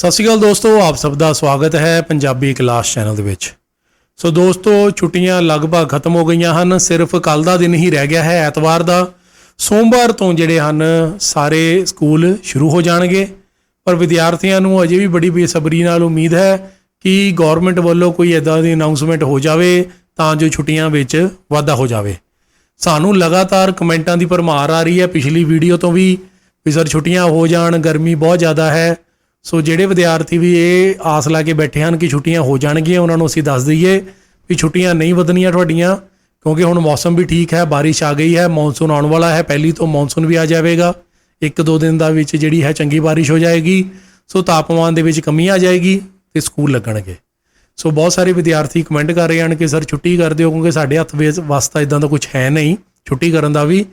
ਸਤਿ ਸ਼੍ਰੀ ਅਕਾਲ ਦੋਸਤੋ, ਆਪ ਸਭ ਦਾ ਸਵਾਗਤ ਹੈ ਪੰਜਾਬੀ ਕਲਾਸ ਚੈਨਲ ਦੇ ਵਿੱਚ। ਸੋ ਦੋਸਤੋ, ਛੁੱਟੀਆਂ ਲਗਭਗ ਖਤਮ ਹੋ ਗਈਆਂ ਹਨ, ਸਿਰਫ ਕੱਲ ਦਾ ਦਿਨ ਹੀ ਰਹਿ ਗਿਆ ਹੈ, ਐਤਵਾਰ ਦਾ। ਸੋਮਵਾਰ ਤੋਂ ਜਿਹੜੇ ਹਨ, ਸਾਰੇ ਸਕੂਲ ਸ਼ੁਰੂ ਹੋ ਜਾਣਗੇ। ਪਰ ਵਿਦਿਆਰਥੀਆਂ ਨੂੰ ਅਜੇ ਵੀ ਬੜੀ ਬੇਸਬਰੀ ਨਾਲ ਉਮੀਦ ਹੈ ਕਿ ਗਵਰਨਮੈਂਟ ਵੱਲੋਂ ਕੋਈ ਇਦਾਂ ਦੀ ਅਨਾਉਂਸਮੈਂਟ ਹੋ ਜਾਵੇ, ਤਾਂ ਜੋ ਛੁੱਟੀਆਂ ਵਿੱਚ ਵਾਧਾ ਹੋ ਜਾਵੇ। ਸਾਨੂੰ ਲਗਾਤਾਰ ਕਮੈਂਟਾਂ ਦੀ ਭਰਮਾਰ ਆ ਰਹੀ ਹੈ। ਪਿਛਲੀ ਵੀਡੀਓ ਤੋਂ ਵੀ ਵੀ ਸਰ, ਛੁੱਟੀਆਂ ਹੋ ਜਾਣ, ਗਰਮੀ ਬਹੁਤ ਜ਼ਿਆਦਾ ਹੈ। ਸੋ ਜਿਹੜੇ ਵਿਦਿਆਰਥੀ ਵੀ ਇਹ ਆਸ ਲਾ ਕੇ ਬੈਠੇ ਹਨ ਕਿ ਛੁੱਟੀਆਂ ਹੋ ਜਾਣਗੀਆਂ, ਉਹਨਾਂ ਨੂੰ ਅਸੀਂ ਦੱਸ ਦਈਏ ਵੀ ਛੁੱਟੀਆਂ ਨਹੀਂ ਵਧਣੀਆਂ ਤੁਹਾਡੀਆਂ, ਕਿਉਂਕਿ ਹੁਣ ਮੌਸਮ ਵੀ ਠੀਕ ਹੈ, ਬਾਰਿਸ਼ ਆ ਗਈ ਹੈ ਮੌਨਸੂਨ ਆਉਣ ਵਾਲਾ ਹੈ, ਪਹਿਲੀ ਤੋਂ ਮੌਨਸੂਨ ਵੀ ਆ ਜਾਵੇਗਾ। ਇੱਕ ਦੋ ਦਿਨ ਦਾ ਵਿੱਚ ਜਿਹੜੀ ਹੈ ਚੰਗੀ ਬਾਰਿਸ਼ ਹੋ ਜਾਏਗੀ, ਸੋ ਤਾਪਮਾਨ ਦੇ ਵਿੱਚ ਕਮੀ ਆ ਜਾਏਗੀ ਤੇ ਸਕੂਲ ਲੱਗਣਗੇ। ਸੋ ਬਹੁਤ ਸਾਰੇ ਵਿਦਿਆਰਥੀ ਕਮੈਂਟ ਕਰ ਰਹੇ ਹਨ ਕਿ, ਸਰ, ਛੁੱਟੀ ਕਰ ਦਿਓ, ਕਿਉਂਕਿ ਸਾਡੇ ਹੱਥ ਵਿੱਚ ਵਾਸਤਾ ਇਦਾਂ ਦਾ ਕੁਝ ਹੈ ਨਹੀਂ, ਛੁੱਟੀ ਕਰਨ ਦਾ ਵੀ।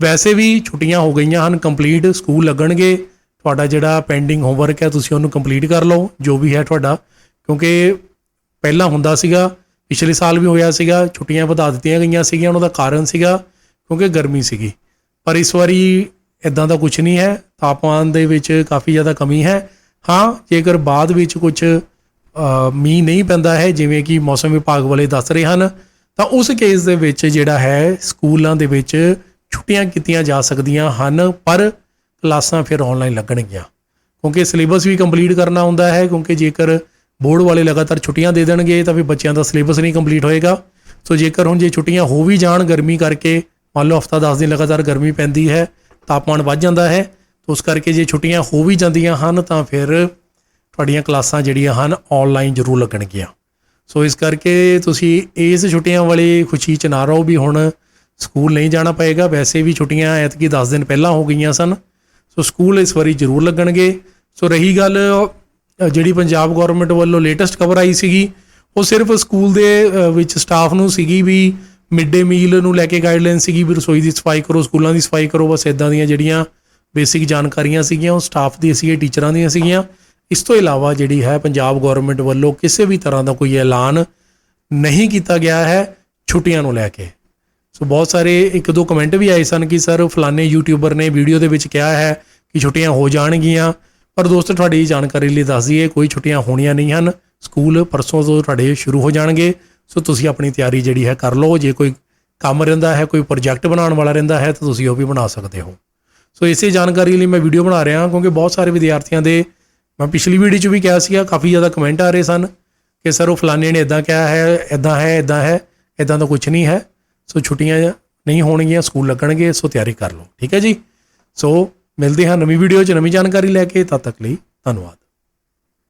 ਵੈਸੇ ਵੀ ਛੁੱਟੀਆਂ ਹੋ ਗਈਆਂ ਹਨ ਕੰਪਲੀਟ ਸਕੂਲ ਲੱਗਣਗੇ। ਤੁਹਾਡਾ ਜਿਹੜਾ ਪੈਂਡਿੰਗ ਹੋਮਵਰਕ ਹੈ, ਤੁਸੀਂ ਉਹਨੂੰ ਕੰਪਲੀਟ ਕਰ ਲਓ, ਜੋ ਵੀ ਹੈ ਤੁਹਾਡਾ। ਕਿਉਂਕਿ ਪਹਿਲਾਂ ਹੁੰਦਾ ਸੀਗਾ, ਪਿਛਲੇ ਸਾਲ ਵੀ ਹੋਇਆ ਸੀਗਾ, ਛੁੱਟੀਆਂ ਵਧਾ ਦਿੱਤੀਆਂ ਗਈਆਂ ਸੀਗੀਆਂ ਉਹਨਾਂ ਦਾ ਕਾਰਨ ਸੀਗਾ ਕਿਉਂਕਿ ਗਰਮੀ ਸੀਗੀ। ਪਰ ਇਸ ਵਾਰੀ ਇਦਾਂ ਦਾ ਕੁਝ ਨਹੀਂ ਹੈ, ਤਾਪਮਾਨ ਦੇ ਵਿੱਚ ਕਾਫੀ ਜ਼ਿਆਦਾ ਕਮੀ ਹੈ। ਹਾਂ, ਜੇਕਰ ਬਾਅਦ ਵਿੱਚ ਕੁਝ ਮੀਂਹ ਨਹੀਂ ਪੈਂਦਾ ਹੈ, ਜਿਵੇਂ ਕਿ ਮੌਸਮ ਵਿਭਾਗ ਵਾਲੇ ਦੱਸ ਰਹੇ ਹਨ, ਤਾਂ ਉਸ ਕੇਸ ਦੇ ਵਿੱਚ ਜਿਹੜਾ ਹੈ, ਸਕੂਲਾਂ ਦੇ ਵਿੱਚ ਛੁੱਟੀਆਂ ਕੀਤੀਆਂ ਜਾ ਸਕਦੀਆਂ ਹਨ, ਪਰ ਕਲਾਸਾਂ ਫਿਰ ਆਨਲਾਈਨ ਲੱਗਣਗੀਆਂ। ਕਿਉਂਕਿ ਸਿਲੇਬਸ ਵੀ ਕੰਪਲੀਟ ਕਰਨਾ ਹੁੰਦਾ ਹੈ, ਕਿਉਂਕਿ ਜੇਕਰ ਬੋਰਡ ਵਾਲੇ ਲਗਾਤਾਰ ਛੁੱਟੀਆਂ ਦੇ ਦੇਣਗੇ, ਤਾਂ ਵੀ ਬੱਚਿਆਂ ਦਾ ਸਿਲੇਬਸ ਨਹੀਂ ਕੰਪਲੀਟ ਹੋਏਗਾ। ਸੋ ਜੇਕਰ ਹੁਣ ਜੇ ਛੁੱਟੀਆਂ ਹੋ ਵੀ ਜਾਣ, ਗਰਮੀ ਕਰਕੇ, ਮੰਨ ਲਓ ਹਫਤਾ 10 ਦਿਨ ਲਗਾਤਾਰ ਗਰਮੀ ਪੈਂਦੀ ਹੈ, ਤਾਪਮਾਨ ਵੱਧ ਜਾਂਦਾ ਹੈ, ਤਾਂ ਉਸ ਕਰਕੇ ਜੇ ਛੁੱਟੀਆਂ ਹੋ ਵੀ ਜਾਂਦੀਆਂ ਹਨ, ਤਾਂ ਫਿਰ ਤੁਹਾਡੀਆਂ ਕਲਾਸਾਂ ਜਿਹੜੀਆਂ ਹਨ ਆਨਲਾਈਨ ਜ਼ਰੂਰ ਲੱਗਣਗੀਆਂ। ਸੋ ਇਸ ਕਰਕੇ ਤੁਸੀਂ ਇਸ ਛੁੱਟੀਆਂ ਵਾਲੀ ਖੁਸ਼ੀ ਚ ਨਾ ਰਹੋ ਵੀ ਹੁਣ ਸਕੂਲ ਨਹੀਂ ਜਾਣਾ ਪਏਗਾ। ਵੈਸੇ ਵੀ ਛੁੱਟੀਆਂ ਐਤਕੀ 10 ਦਿਨ ਪਹਿਲਾਂ ਹੋ ਗਈਆਂ ਸਨ। ਸੋ ਸਕੂਲ ਇਸ ਵਾਰੀ ਜ਼ਰੂਰ ਲੱਗਣਗੇ। ਸੋ ਰਹੀ ਗੱਲ ਜਿਹੜੀ ਪੰਜਾਬ ਗਵਰਨਮੈਂਟ ਵੱਲੋਂ ਲੇਟੈਸਟ ਖਬਰ ਆਈ ਸੀਗੀ, ਉਹ ਸਿਰਫ ਸਕੂਲ ਦੇ ਵਿੱਚ ਸਟਾਫ ਨੂੰ ਸੀਗੀ ਵੀ ਮਿਡ ਡੇ ਮੀਲ ਨੂੰ ਲੈ ਕੇ ਗਾਈਡਲਾਈਨ ਸੀਗੀ ਵੀ ਰਸੋਈ ਦੀ ਸਫ਼ਾਈ ਕਰੋ, ਸਕੂਲਾਂ ਦੀ ਸਫ਼ਾਈ ਕਰੋ, ਬਸ ਇਦਾਂ ਦੀਆਂ ਜਿਹੜੀਆਂ ਬੇਸਿਕ ਜਾਣਕਾਰੀਆਂ ਸੀਗੀਆਂ, ਉਹ ਸਟਾਫ ਦੀ ਸੀਗੇ ਟੀਚਰਾਂ ਦੀਆਂ ਸੀਗੀਆਂ। ਇਸ ਤੋਂ ਇਲਾਵਾ ਜਿਹੜੀ ਹੈ ਪੰਜਾਬ ਗਵਰਨਮੈਂਟ ਵੱਲੋਂ ਕਿਸੇ ਵੀ ਤਰ੍ਹਾਂ ਦਾ ਕੋਈ ਐਲਾਨ ਨਹੀਂ ਕੀਤਾ ਗਿਆ ਹੈ ਛੁੱਟੀਆਂ ਨੂੰ ਲੈ ਕੇ। ਸੋ ਬਹੁਤ ਸਾਰੇ ਇੱਕ ਦੋ ਕਮੈਂਟ ਵੀ ਆਏ ਸਨ ਕਿ ਸਰ ਫਲਾਣੇ ਯੂਟਿਊਬਰ ਨੇ ਵੀਡੀਓ ਦੇ ਵਿੱਚ ਕਿਹਾ ਹੈ ਕਿ ਛੁੱਟੀਆਂ ਹੋ ਜਾਣਗੀਆਂ। ਪਰ ਦੋਸਤੋ, ਤੁਹਾਡੀ ਜਾਣਕਾਰੀ ਲਈ ਦੱਸ ਦਈਏ, ਕੋਈ ਛੁੱਟੀਆਂ ਹੋਣੀਆਂ ਨਹੀਂ ਹਨ। ਸਕੂਲ ਪਰਸੋਂ ਤੋਂ ਤੁਹਾਡੇ ਸ਼ੁਰੂ ਹੋ ਜਾਣਗੇ। ਸੋ ਤੁਸੀਂ ਆਪਣੀ ਤਿਆਰੀ ਜਿਹੜੀ ਹੈ ਕਰ ਲਓ। ਜੇ ਕੋਈ ਕੰਮ ਰਹਿੰਦਾ ਹੈ, ਕੋਈ ਪ੍ਰੋਜੈਕਟ ਬਣਾਉਣ ਵਾਲਾ ਰਹਿੰਦਾ ਹੈ, ਤਾਂ ਤੁਸੀਂ ਉਹ ਵੀ ਬਣਾ ਸਕਦੇ ਹੋ। ਸੋ ਇਸੇ ਜਾਣਕਾਰੀ ਲਈ ਮੈਂ ਵੀਡੀਓ ਬਣਾ ਰਿਹਾ ਹਾਂ ਕਿਉਂਕਿ ਬਹੁਤ ਸਾਰੇ ਵਿਦਿਆਰਥੀਆਂ ਦੇ ਮੈਂ ਪਿਛਲੀ ਵੀਡੀਓ 'ਚ ਵੀ ਕਿਹਾ ਸੀਗਾ, ਕਾਫੀ ਜ਼ਿਆਦਾ ਕਮੈਂਟ ਆ ਰਹੇ ਸਨ ਕਿ ਸਰ, ਉਹ ਫਲਾਣੇ ਨੇ ਇਦਾਂ ਕਿਹਾ ਹੈ ਇਦਾਂ ਹੈ ਇਦਾਂ ਹੈ ਇਦਾਂ ਦਾ ਕੁਝ ਨਹੀਂ ਹੈ। ਸੋ ਛੁੱਟੀਆਂ ਨਹੀਂ ਹੋਣਗੀਆਂ, ਸਕੂਲ ਲੱਗਣਗੇ, ਸੋ ਤਿਆਰੀ ਕਰ ਲਓ। ਠੀਕ ਹੈ ਜੀ? ਸੋ ਮਿਲਦੇ ਹਾਂ ਨਵੀਂ ਵੀਡੀਓ 'ਚ ਨਵੀਂ ਜਾਣਕਾਰੀ ਲੈ ਕੇ ਤਦ ਤੱਕ ਲਈ ਧੰਨਵਾਦ।